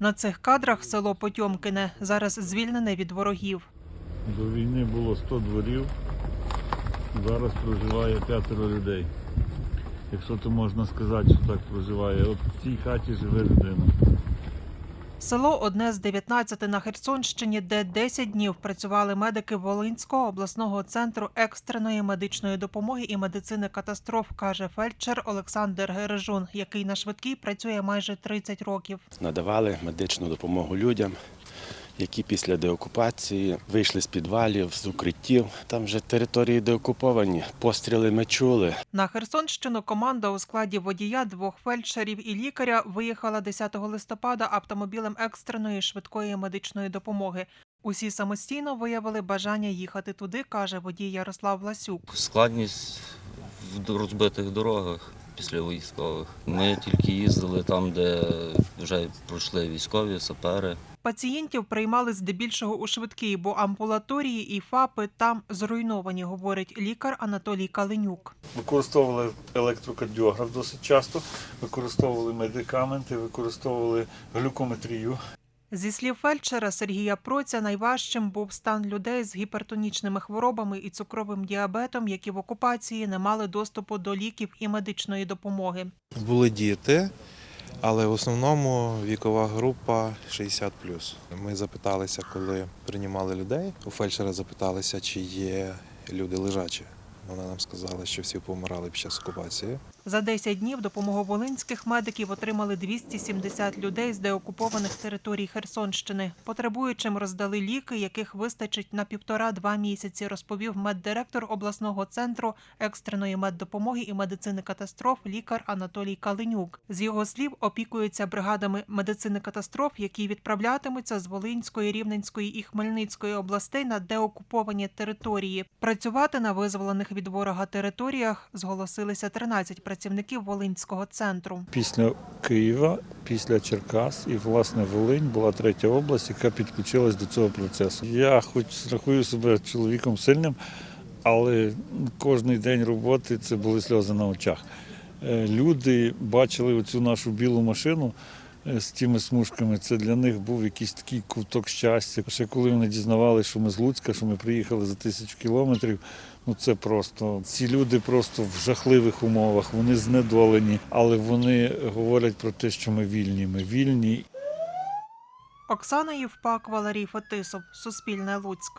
На цих кадрах село Потьомкине зараз звільнене від ворогів. До війни було 100 дворів, зараз проживає п'ятеро людей. Якщо то можна сказати, що так проживає. От в цій хаті живе людина. Село одне з 19 на Херсонщині, де 10 днів працювали медики Волинського обласного центру екстреної медичної допомоги і медицини катастроф, каже фельдшер Олександр Гережун, який на швидкій працює майже 30 років. надавали медичну допомогу людям, які після деокупації вийшли з підвалів, з укриттів. Там вже території деокуповані, постріли ми чули. На Херсонщину команда у складі водія, двох фельдшерів і лікаря виїхала 10 листопада автомобілем екстреної швидкої медичної допомоги. Усі самостійно виявили бажання їхати туди, каже водій Ярослав Власюк. Складність в розбитих дорогах після військових. Ми тільки їздили там, де вже пройшли військові, сапери. Пацієнтів приймали здебільшого у швидкій, бо амбулаторії і ФАПи там зруйновані, говорить лікар Анатолій Каленюк. Використовували електрокардіограф досить часто, використовували медикаменти, використовували глюкометрію. Зі слів фельдшера Сергія Проця, найважчим був стан людей з гіпертонічними хворобами і цукровим діабетом, які в окупації не мали доступу до ліків і медичної допомоги. Були діти, але в основному вікова група 60 Ми запиталися, коли приймали людей. У фельдшера запиталися, чи є люди лежачі. Вона нам сказала, що всі помирали під час окупації. За 10 днів допомогу волинських медиків отримали 270 людей з деокупованих територій Херсонщини. Потребуючим роздали ліки, яких вистачить на півтора-два місяці, розповів меддиректор обласного центру екстреної меддопомоги і медицини катастроф лікар Анатолій Калинюк. З його слів, опікується бригадами медицини катастроф, які відправлятимуться з Волинської, Рівненської і Хмельницької областей на деокуповані території. Працювати на визволених від ворога територіях зголосилися 13 працівників Волинського центру. Після Києва, після Черкас і власне Волинь була третя область, яка підключилась до цього процесу. Я хоч рахую себе чоловіком сильним, але кожен день роботи це були сльози на очах. Е, Люди бачили оцю нашу білу машину з тими смужками. Це для них був якийсь такий ковток щастя. Ще коли вони дізнавалися, що ми з Луцька, що ми приїхали за тисячу кілометрів. Ну це просто ці люди просто в жахливих умовах, вони знедолені, але вони говорять про те, що ми вільні. Ми вільні Оксана Євпак, Валерій Фетисов, Суспільне Луцьк.